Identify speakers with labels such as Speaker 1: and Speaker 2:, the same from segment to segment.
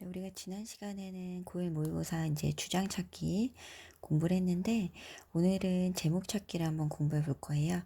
Speaker 1: 네, 우리가 지난 시간에는 고1 모의고사 이제 주장 찾기 공부를 했는데 오늘은 제목 찾기를 한번 공부해 볼 거예요.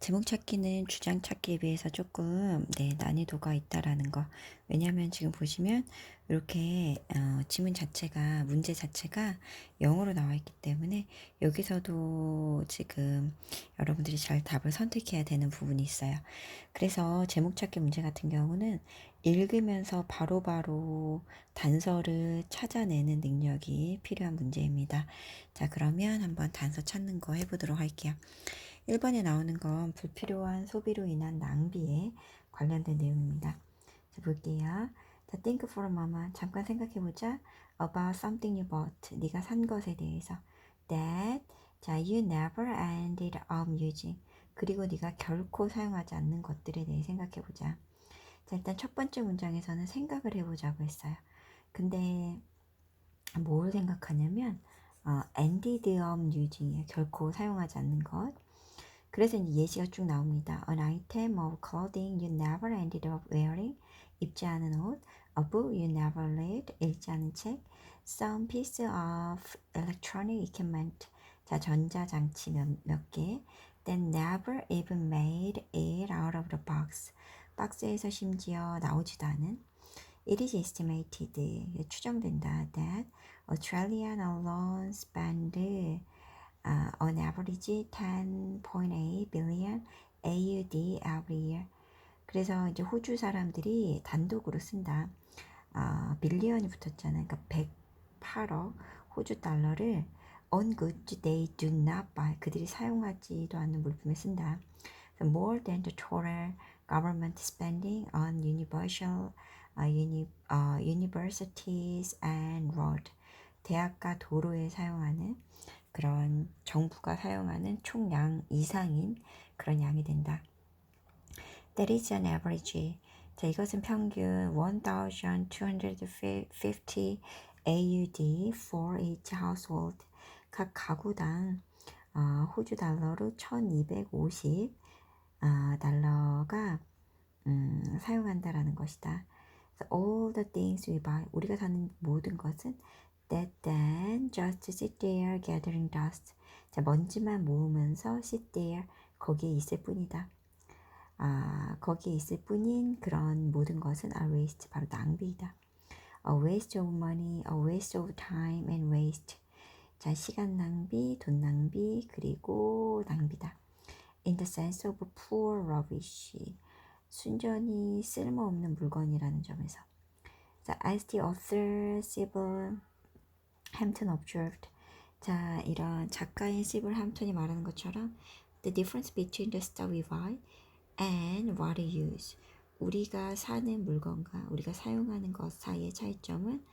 Speaker 1: 제목 찾기는 주장 찾기에 비해서 조금 네, 난이도가 있다라는 거. 왜냐하면 지금 보시면 이렇게 어, 지문 자체가 문제 자체가 영어로 나와 있기 때문에 여기서도 지금 여러분들이 잘 답을 선택해야 되는 부분이 있어요. 그래서 제목 찾기 문제 같은 경우는 읽으면서 바로바로 단서를 찾아내는 능력이 필요한 문제입니다. 자, 그러면 한번 단서 찾는 거 해보도록 할게요. 1번에 나오는 건 불필요한 소비로 인한 낭비에 관련된 내용입니다. 자, 볼게요. 자, think for a moment. 잠깐 생각해보자. About something you bought. 네가 산 것에 대해서. That, 자, you never ended up using. 그리고 네가 결코 사용하지 않는 것들에 대해 생각해보자. 자, 일단 첫 번째 문장에서는 생각을 해보자고 했어요. 근데 뭘 생각하냐면 어, ended up using이에요. 결코 사용하지 않는 것. 그래서 이제 예시가 쭉 나옵니다. An item of clothing you never ended up wearing. 입지 않은 옷. A book you never read. 읽지 않은 책. Some piece of electronic equipment. 자, 전자장치 몇, 몇 개. That never even made it out of the box. 박스에서 심지어 나오지도 않은 It is estimated 추정된다 that Australian alone spend uh, on average 10.8 billion AUD every year. 그래서 이제 호주 사람들이 단독으로 쓴다. 아, 빌리언이 붙었잖아요. 그러니까 108억 호주 달러를 on goods they do not buy. 그들이 사용하지도 않는 물품에 쓴다. More than the total government spending on universal uh, uni, uh, universities and road. 대학과 도로에 사용하는 그런 정부가 사용하는 총량 이상인 그런 양이 된다. That is an average. 자, 이것은 평균 1,250 AUD for each household. 각 가구당 어, 호주 달러로 1,250 어, 달러가 음, 사용한다라는 것이다. So all the things we buy, 우리가 사는 모든 것은 that then just sit there gathering dust. 자, 먼지만 모으면서 sit there, 거기에 있을 뿐이다. 아, 거기에 있을 뿐인 그런 모든 것은 are waste, 바로 낭비이다. A waste of money, a waste of time and waste. 자, 시간 낭비, 돈 낭비, 그리고 낭비다. In the sense of poor rubbish. 순전히 쓸모없는 물건이라는 점에서. 자, as the author Sybil Hampton observed. 자, 이런 작가인 시블 함턴이 말하는 것처럼 the difference between the stuff we buy and what we use. 우리가 사는 물건과 우리가 사용하는 것 사이의 차이점은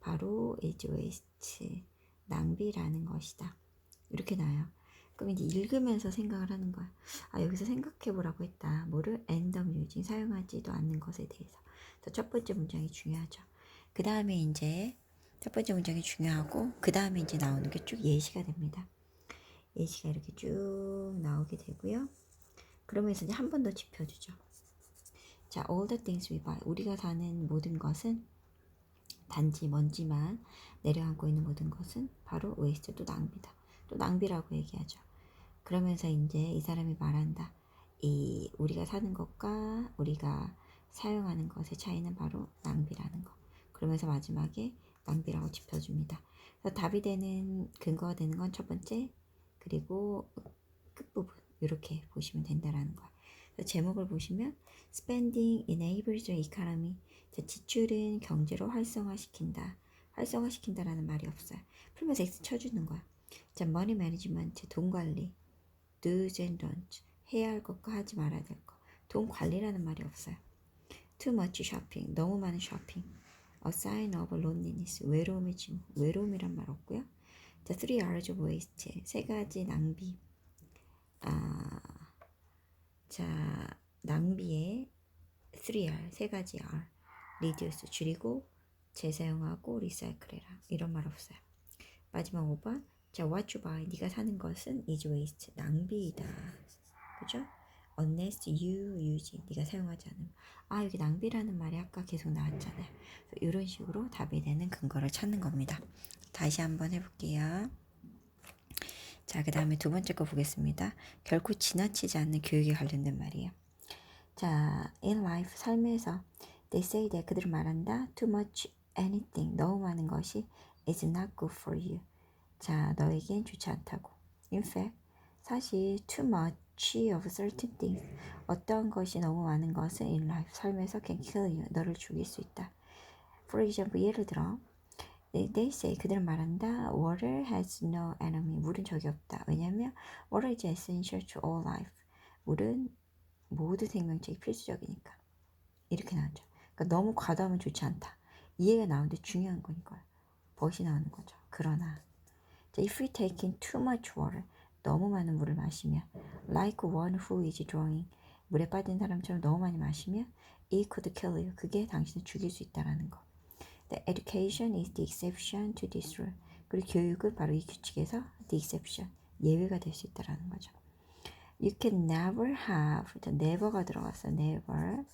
Speaker 1: 바로 is waste, 낭비라는 것이다. 이렇게 나요. 그럼 이제 읽으면서 생각을 하는 거야. 아, 여기서 생각해 보라고 했다. 뭐를 up using, 사용하지도 않는 것에 대해서. 첫 번째 문장이 중요하죠. 그 다음에 이제 첫 번째 문장이 중요하고 그 다음에 이제 나오는 게 쭉 예시가 됩니다. 예시가 이렇게 쭉 나오게 되고요. 그러면서 이제 한 번 더 짚어주죠. 자, all the things we buy. 우리가 사는 모든 것은 단지 먼지만 내려앉고 있는 모든 것은 바로 웨이스트 또 낭비다. 또 낭비라고 얘기하죠. 그러면서 이제 이 사람이 말한다. 이 우리가 사는 것과 우리가 사용하는 것의 차이는 바로 낭비라는 거. 그러면서 마지막에 낭비라고 짚어줍니다. 답이 되는 근거가 되는 건 첫 번째 그리고 끝부분 이렇게 보시면 된다라는 거야. 제목을 보시면 Spending enables the economy. 자, 지출은 경제로 활성화시킨다. 활성화시킨다라는 말이 없어요. 풀면서 X 쳐주는 거야. 자, money management, 돈 관리. do's and don'ts. 해야 할 것과 하지 말아야 될 것. 돈 관리라는 말이 없어요. too much shopping. 너무 많은 쇼핑. A sign of loneliness. 외로움의 징후. 외로움이란 말 없고요. 자, three hours of waste. 세 가지 낭비. 아, 자, 낭비의 3R, 세 가지 R. reduce, 줄이고, 재사용하고, 리사이클해라. 이런 말 없어요. 마지막 5번. 자, what you buy. 네가 사는 것은 is waste. 낭비이다. 그죠? Unless you use. 네가 사용하지 않으면. 아 여기 낭비라는 말이 아까 계속 나왔잖아요. 이런 식으로 답이 되는 근거를 찾는 겁니다. 다시 한번 해볼게요. 자, 그 다음에 두 번째 거 보겠습니다. 결코 지나치지 않는 교육에 관련된 말이에요. 자, in life, 삶에서 they say that 그들은 말한다. too much anything, 너무 많은 것이 is not good for you. 자, 너에겐 좋지 않다고. In fact, 사실 too much of certain things, 어떤 것이 너무 많은 것은 in life, 삶에서 can kill you, 너를 죽일 수 있다. For example, 예를 들어, they say 그들은 말한다. Water has no enemy. 물은 적이 없다. 왜냐하면 water is essential to all life. 물은 모든 생명체에 필수적이니까. 이렇게 나오죠. 그러니까 너무 과도하면 좋지 않다. 이해가 나오는데 중요한 거니까요. 벗이 나오는 거죠. 그러나 자, if we take in too much water, 너무 많은 물을 마시면 like one who is drowning, 물에 빠진 사람처럼 너무 많이 마시면 it could kill you. 그게 당신을 죽일 수 있다라는 거. The education is the exception to this rule. 그리고 교육은 바로 이 규칙에서 the exception, 예외가 될 수 있다라는 거죠. You can never have, never가 들어갔어, never.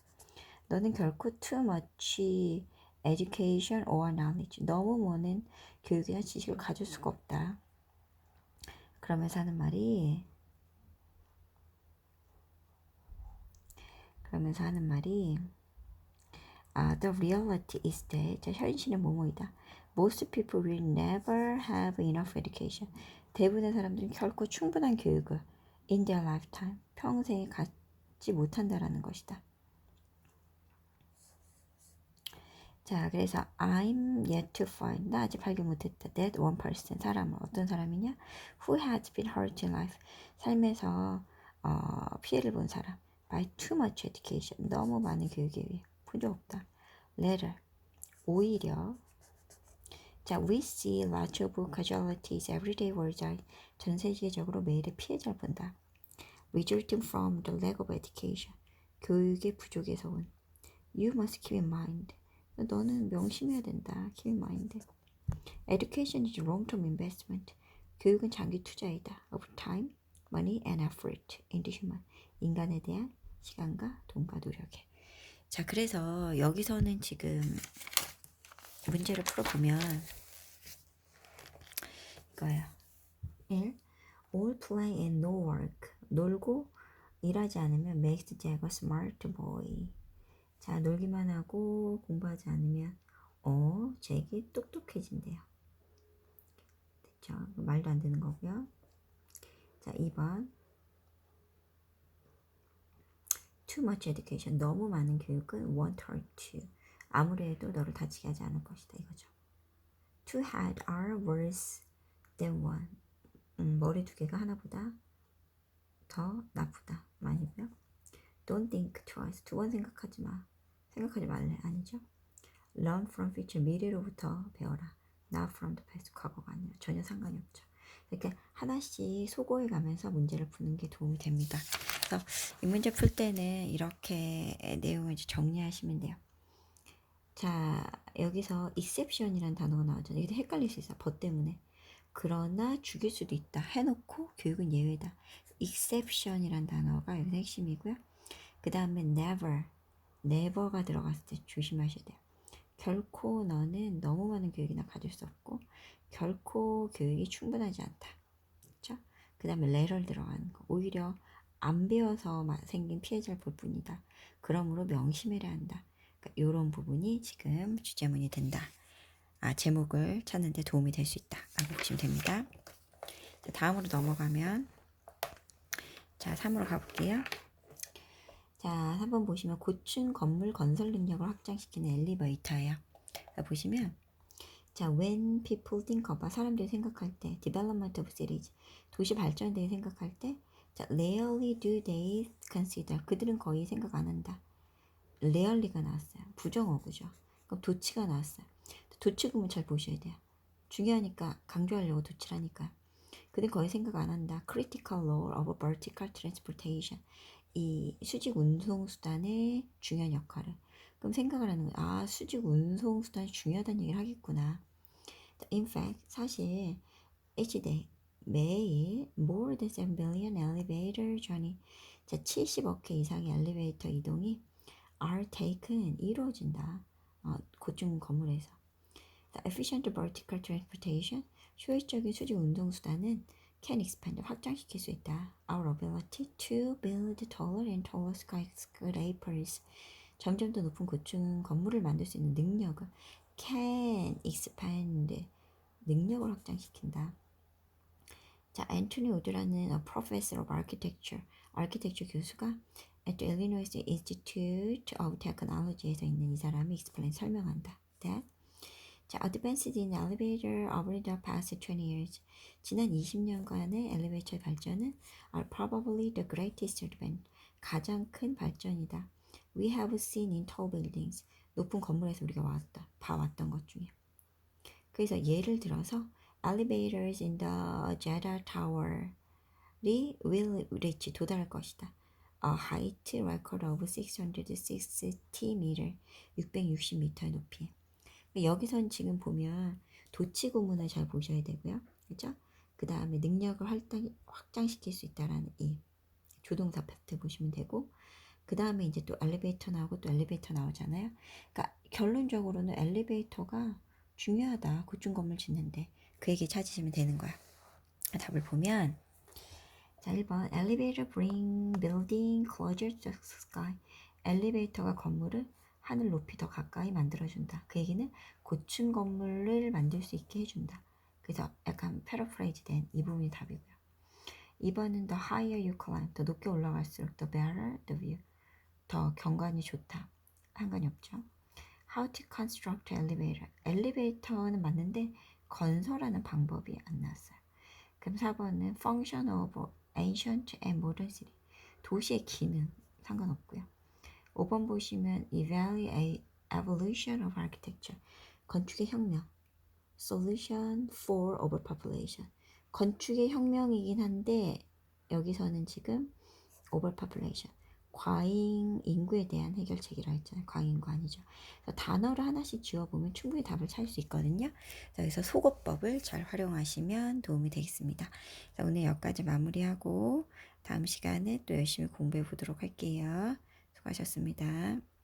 Speaker 1: 너는 결코 too much education or knowledge, 너무 많은 교육이나 지식을 가질 수가 없다. 그러면서 하는 말이, 그러면서 하는 말이, 아, the reality is that 자, 현실은 뭐뭐이다. Most people will never have enough education. 대부분의 사람들은 결코 충분한 교육을 in their lifetime 평생에 갖지 못한다라는 것이다. 자, 그래서 I'm yet to find 나 아직 발견 못했다. That one person 사람은 어떤 사람이냐? Who has been hurt in life 삶에서 어, 피해를 본 사람. By too much education 너무 많은 교육에 의해 푼적 없다. Later 오히려 자, we see lots of casualties every day worldwide. 전 세계적으로 매일의 피해자를 본다. Resulting from the lack of education. 교육의 부족에서 온. You must keep in mind. 너는 명심해야 된다. Keep in mind. Education is long-term investment. 교육은 장기 투자이다. Of time, money, and effort into human. 인간에 대한 시간과 돈과 노력에. 자, 그래서 여기서는 지금 문제를 풀어보면 이거예요. 1. All play and no work. 놀고 일하지 않으면 makes Jack a smart boy. 자, 놀기만 하고 공부하지 않으면 어, 잭이 똑똑해진대요. 됐죠? 말도 안 되는 거고요. 자, 2번. Too much education. 너무 많은 교육은 won't hurt you. 아무리 해도 너를 다치게 하지 않을 것이다. 이거죠. Two head are worse than one. 음, 머리 두 개가 하나보다 더 나쁘다. 아니고요. Don't think twice. 두 번 생각하지 마. 생각하지 말래. 아니죠. Learn from future. 미래로부터 배워라. Not from the past. 과거가 아니라 전혀 상관이 없죠. 이렇게 하나씩 소고해 가면서 문제를 푸는 게 도움이 됩니다. 그래서 이 문제 풀 때는 이렇게 내용을 정리하시면 돼요. 자, 여기서 exception이라는 단어가 나오잖아요. 이게 헷갈릴 수 있어요. 법 때문에. 그러나 죽일 수도 있다. 해놓고 교육은 예외다. exception이라는 단어가 여기서 핵심이고요. 그 다음에 never, never가 들어갔을 때 조심하셔야 돼요. 결코 너는 너무 많은 교육이나 가질 수 없고 결코 교육이 충분하지 않다. 그렇죠? 그 다음에 later 들어가는 거. 오히려 안 배워서 생긴 피해자를 볼 뿐이다. 그러므로 명심해야 한다. 그러니까 이런 부분이 지금 주제문이 된다. 아, 제목을 찾는데 도움이 될 수 있다. 라고 보시면 됩니다. 자, 다음으로 넘어가면 자, 3으로 가볼게요. 자, 3번 보시면 고층 건물 건설 능력을 확장시키는 엘리베이터예요. 자, 보시면 자, when people think about 사람들이 생각할 때 development of cities 도시 발전에 대해 생각할 때 자, rarely do they consider 그들은 거의 생각 안 한다. rarely가 나왔어요. 부정어구죠. 그럼 도치가 나왔어요. 도치구문 잘 보셔야 돼요. 중요하니까 강조하려고 도치라니까. 그는 거의 생각 안 한다. Critical role of vertical transportation. 이 수직 운송 수단의 중요한 역할을. 그럼 생각을 하는 거야. 아, 수직 운송 수단이 중요하다는 얘기를 하겠구나. In fact, 사실 each day 매일 more than 7 billion elevator journey 자, 70억 회 이상의 엘리베이터 이동이 are taken 이루어진다. 어, 고층 건물에서. The efficient vertical transportation 효율적인 수직 운동 수단은 can expand 확장시킬 수 있다. Our ability to build taller and taller skyscrapers 더 높은 고층 건물을 만들 수 있는 능력을 can expand 능력을 확장시킨다. 자, 앤토니 우드라는 professor of architecture, architecture 교수가 at Illinois Institute of Technology에서 있는 이 사람이 explain 설명한다. That 자, advanced in elevator over the past 20 years. 지난 20년간의 엘리베이터 발전은 are probably the greatest advance. 가장 큰 발전이다. We have seen in tall buildings. 높은 건물에서 우리가 왔다, 봐왔던 것 중에. 그래서 예를 들어서 elevators in the Jeddah Tower이 will reach 도달할 것이다. A height record of 660 meter, 660m의 높이. 여기선 지금 보면 도치 구문을 잘 보셔야 되고요. 그죠? 그 다음에 능력을 활당, 확장시킬 수 있다라는 이 조동사 파트 보시면 되고 그 다음에 이제 또 엘리베이터 나오고 또 엘리베이터 나오잖아요. 그러니까 결론적으로는 엘리베이터가 중요하다. 고층 건물 짓는데 그 얘기 찾으시면 되는 거야. 답을 보면 자 1번 Elevator bring building closer to sky 엘리베이터가 건물을 하늘 높이 더 가까이 만들어준다. 그 얘기는 고층 건물을 만들 수 있게 해준다. 그래서 약간 패러프레이즈 된 이 부분이 답이고요. 2번은 the higher you climb, 더 높게 올라갈수록 the better the view, 더 경관이 좋다. 상관이 없죠. How to construct elevator. 엘리베이터는 맞는데 건설하는 방법이 안 나왔어요. 그럼 4번은 function of ancient and modern city. 도시의 기능 상관없고요. 5번 보시면 evaluate evolution of architecture. 건축의 혁명. solution for overpopulation. 건축의 혁명이긴 한데 여기서는 지금 overpopulation. 과잉 인구에 대한 해결책이라 했잖아요. 과잉인구 아니죠. 단어를 하나씩 지워보면 충분히 답을 찾을 수 있거든요. 그래서 속어법을 잘 활용하시면 도움이 되겠습니다. 자, 오늘 여기까지 마무리하고 다음 시간에 또 열심히 공부해 보도록 할게요. 수고하셨습니다.